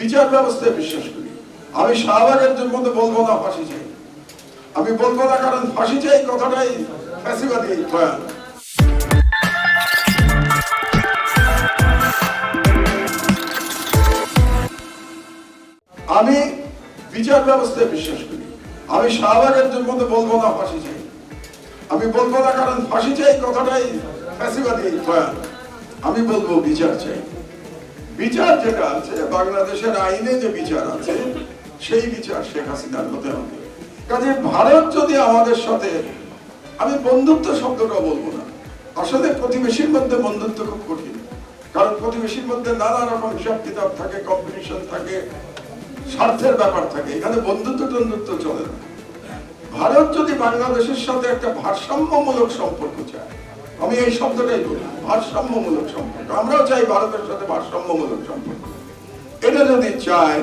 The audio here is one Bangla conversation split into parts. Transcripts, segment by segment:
বিচার ব্যবস্থায় বিশ্বাস করি। আমি শাহবাগের মধ্যে বলব না ফাঁসি চাই। আমি বলব না কারণ ফাঁসি চাই কথাটাই ফ্যাসিবাদী বয়ান। আমি বিচার ব্যবস্থায় বিশ্বাস করি। আমি শাহবাগের মধ্যে বলব না ফাঁসি চাই। আমি বলব না কারণ ফাঁসি চাই কথাটাই ফ্যাসিবাদী বয়ান। আমি বলব বিচার চাই। বিচার যেটা আছে, বাংলাদেশের আইনে যে বিচার আছে, সেই বিচার শেখ হাসিনার হতে হবে। কাজে ভারত যদি আমাদের সাথে, আমি বন্ধুত্ব শব্দটা বলব না। আসলে প্রতিবেশীর মধ্যে বন্ধুত্ব খুব কঠিন। কারণ প্রতিবেশীর মধ্যে নানা রকম হিসাব কিতাব থাকে কম্পিটিশন থাকে, স্বার্থের ব্যাপার থাকে। এখানে বন্ধুত্ব টন্ধুত্ব চলে না। ভারত যদি বাংলাদেশের সাথে একটা ভারসাম্যমূলক সম্পর্ক চায় আমি এই শব্দটাই বলি, ভারসাম্যমূলক সম্পর্ক। আমরাও চাই ভারতের সাথে ভারসাম্যমূলক সম্পর্ক। এটা যদি চায়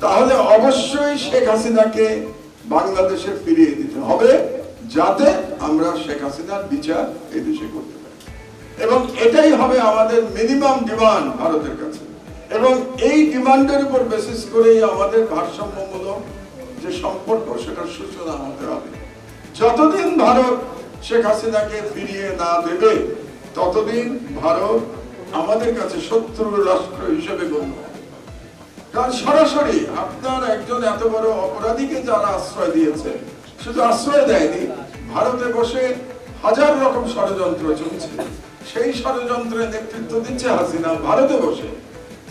তাহলে অবশ্যই শেখ হাসিনাকে বাংলাদেশে ফিরিয়ে দিতে হবে, যাতে আমরা শেখ হাসিনার বিচার এই দেশে করতে পারি। এবং এটাই হবে আমাদের মিনিমাম ডিমান্ড ভারতের কাছে। এবং এই ডিমান্ডের উপর বেসিস করেই আমাদের ভারসাম্যমূলক যে সম্পর্ক, সেটার সূচনা হতে হবে। যতদিন ভারত শেখ হাসিনাকে ফিরিয়ে না দেবে, ততদিন ভারত আমাদের কাছে শত্রু রাষ্ট্র হিসেবে গণ্য। কারণ সরাসরি আপনার একজন এত বড় অপরাধীকে যারা আশ্রয় দিয়েছে, শুধু আশ্রয় দেয়নি, ভারতে বসে হাজার রকম ষড়যন্ত্র চলছে। সেই ষড়যন্ত্রের নেতৃত্ব দিচ্ছে হাসিনা ভারতে বসে।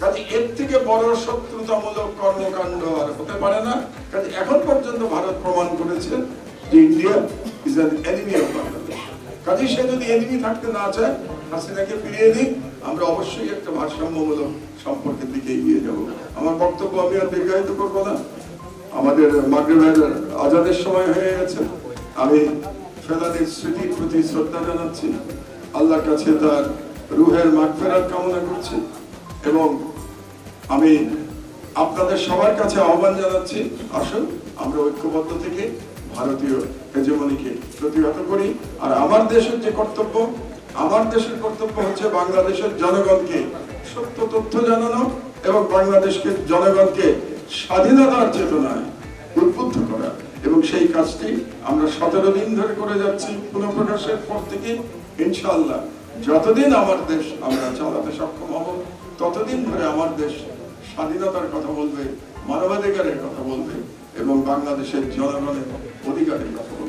কাজে এর থেকে বড় শত্রুতামূলক কর্মকাণ্ড আর হতে পারে না। কাজে এখন পর্যন্ত ভারত প্রমাণ করেছে যে India is an enemy of কাজে সে যদি এনিমি থাকতে না চায়, হাসিনাকে ফিরিয়ে দিক, আমরা অবশ্যই একটা ভারসাম্যমূলক সম্পর্কের দিকে এগিয়ে যাব। আমার বক্তব্য আমি আর দীর্ঘায়িত করব না। আমাদের মাগরিবের আজাদের সময় হয়ে গেছে। আমি ফেলানির স্মৃতির প্রতি শ্রদ্ধা জানাচ্ছি। আল্লাহর কাছে তার রুহের মাগফেরাত কামনা করছি এবং আমি আপনাদের সবার কাছে আহ্বান জানাচ্ছি। আসুন, আমরা ঐক্যবদ্ধ থেকে ভারতীয় হেজমনিকে। প্রতিহত করি, আর আমার দেশের যে কর্তব্য, আমার দেশের কর্তব্য হচ্ছে বাংলাদেশের জনগণকে সত্য তথ্য জানানো এবং বাংলাদেশকে জনগণকে স্বাধীনতার চেতনায় উদ্বুদ্ধ করা। এবং সেই কাজটি আমরা সতেরো দিন ধরে করে যাচ্ছি পুনঃপ্রকাশের পর থেকে। ইনশাল্লাহ যতদিন আমার দেশ আমরা চালাতে সক্ষম হব, ততদিন ধরে আমার দেশ স্বাধীনতার কথা বলবে, মানবাধিকারের কথা বলবে এবং বাংলাদেশের জনগণের お出かけくだ。